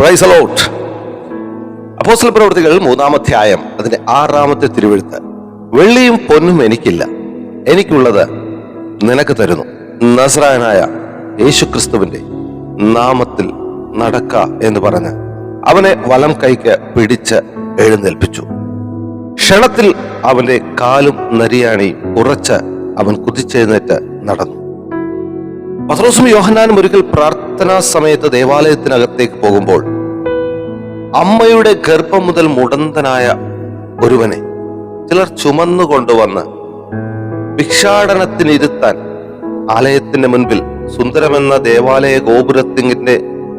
Price allot apostle പ്രവർത്തികൾ മൂന്നാമധ്യായം അതിന്റെ ആറാമത്തെ തിരുവെഴുത്ത്. വെള്ളിയും പൊന്നും എനിക്കില്ല. എനിക്കുള്ളത് നിനക്ക് തരുന്നു. നസ്രായനായ യേശുക്രിസ്തുവിന്റെ നാമത്തിൽ നടക്ക എന്ന് പറഞ്ഞ് അവനെ വലം കൈക്ക് പിടിച്ച് എഴുന്നേൽപ്പിച്ചു. ക്ഷണത്തിൽ അവന്റെ കാലും നരിയാണി ഉറച്ച് അവൻ കുതിച്ചെഴുന്നേറ്റ് നടന്നു. പത്രോസും യോഹന്നാനും ഒരിക്കൽ പ്രാർത്ഥനാ സമയത്ത് ദേവാലയത്തിനകത്തേക്ക് പോകുമ്പോൾ അമ്മയുടെ ഗർഭം മുതൽ മുടന്തനായ ഒരുവനെ ചിലർ ചുമന്നു കൊണ്ടുവന്ന് ഭിക്ഷാടനത്തിനിരുത്താൻ ആലയത്തിന്റെ മുൻപിൽ സുന്ദരമെന്ന ദേവാലയ ഗോപുരത്തിന്റെ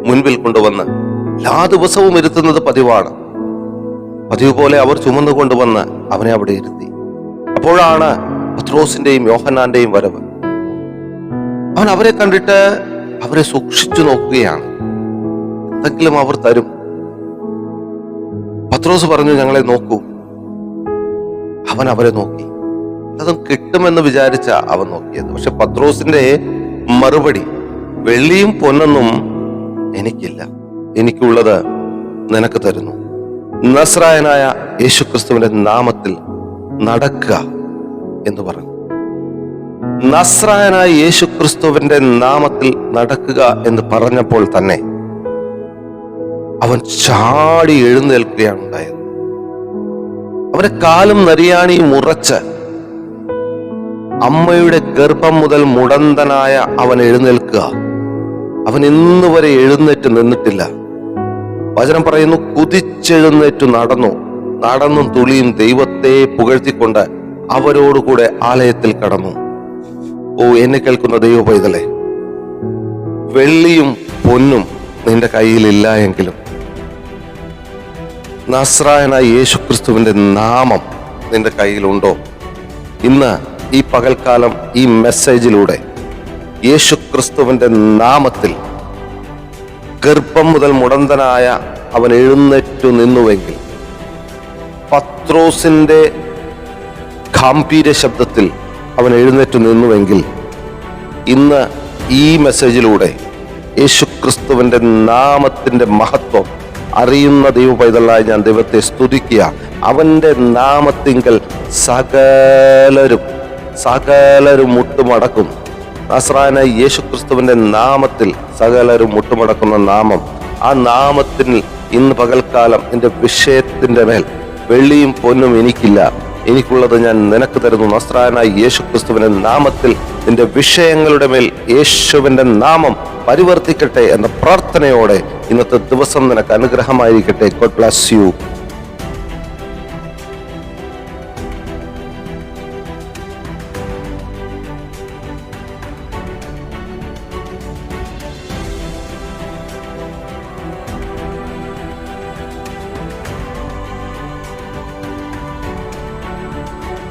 മുൻപിൽ കൊണ്ടുവന്ന് എല്ലാ ദിവസവും ഇരുത്തുന്നത് പതിവാണ്. പതിവ് പോലെ അവർ ചുമന്നു കൊണ്ടുവന്ന് അവനെ അവിടെ ഇരുത്തി. അപ്പോഴാണ് പത്രോസിന്റെയും യോഹന്നാന്റെയും വരവ്. അവൻ അവരെ കണ്ടിട്ട് അവരെ സൂക്ഷിച്ചു നോക്കുകയാണ്. എന്തെങ്കിലും അവർ തരും. പത്രോസ് പറഞ്ഞു ഞങ്ങളെ നോക്കൂ. അവൻ അവരെ നോക്കി. അതും കിട്ടുമെന്ന് വിചാരിച്ച അവൻ നോക്കിയത്. പക്ഷെ പത്രോസിന്റെ മറുപടി വെള്ളിയും പൊന്നൊന്നും എനിക്കില്ല. എനിക്കുള്ളത് നിനക്ക് തരുന്നു. നസ്രായനായ യേശുക്രിസ്തുവിന്റെ നാമത്തിൽ നടക്കുക എന്ന് പറഞ്ഞു. നസ്രായനായ യേശുക്രിസ്തുവിന്റെ നാമത്തിൽ നടക്കുക എന്ന് പറഞ്ഞപ്പോൾ തന്നെ അവൻ ചാടി എഴുന്നേൽക്കുകയാണ് ഉണ്ടായത്. അവന്റെ കാലും നരിയാണിയും ഉറച്ച് അമ്മയുടെ ഗർഭം മുതൽ മുടന്തനായ അവൻ എഴുന്നേൽക്കുക. അവൻ ഇന്നു വരെ എഴുന്നേറ്റ് നിന്നിട്ടില്ല. വചനം പറയുന്നു കുതിച്ചെഴുന്നേറ്റ് നടന്നു. നടന്നും തുളിയും ദൈവത്തെ പുകഴ്ത്തിക്കൊണ്ട് അവരോടുകൂടെ ആലയത്തിൽ കടന്നു. ഓ എന്നെ കേൾക്കുന്ന ദൈവ പൈതലേ. വെള്ളിയും പൊന്നും നിന്റെ കയ്യിലില്ല എങ്കിലും നസ്രായനായ യേശുക്രിസ്തുവിന്റെ നാമം നിന്റെ കയ്യിലുണ്ടോ? ഇന്ന് ഈ പകൽക്കാലം ഈ മെസ്സേജിലൂടെ യേശുക്രിസ്തുവിന്റെ നാമത്തിൽ ഗർഭം മുതൽ മുടന്തനായ അവൻ എഴുന്നേറ്റു നിന്നുവെങ്കിൽ പത്രോസിന്റെ ഗാംഭീര്യ ശബ്ദത്തിൽ അവൻ എഴുന്നേറ്റ് നിന്നുവെങ്കിൽ ഇന്ന് ഈ മെസ്സേജിലൂടെ യേശുക്രിസ്തുവിന്റെ നാമത്തിന്റെ മഹത്വം അറിയുന്ന ദൈവ പൈതലായി ഞാൻ ദൈവത്തെ സ്തുതിക്കുക. അവന്റെ നാമത്തിങ്കൽ സകലരും സകലരും മുട്ടുമടക്കും. നസ്രാന യേശുക്രിസ്തുവിന്റെ നാമത്തിൽ സകലരും മുട്ടുമടക്കുന്ന നാമം. ആ നാമത്തിൽ ഇന്ന് പകൽക്കാലം എന്റെ വിഷയത്തിന്റെ മേൽ വെള്ളിയും പൊന്നും എനിക്കില്ല. എനിക്കുള്ളത് ഞാൻ നിനക്ക് തരുന്നു. നസ്രാനായ യേശു ക്രിസ്തുവിന്റെ നാമത്തിൽ നിന്റെ വിഷയങ്ങളുടെ മേൽ യേശുവിന്റെ നാമം പരിവർത്തിക്കട്ടെ എന്ന പ്രാർത്ഥനയോടെ ഇന്നത്തെ ദിവസം നിനക്ക് അനുഗ്രഹമായിരിക്കട്ടെ. God bless you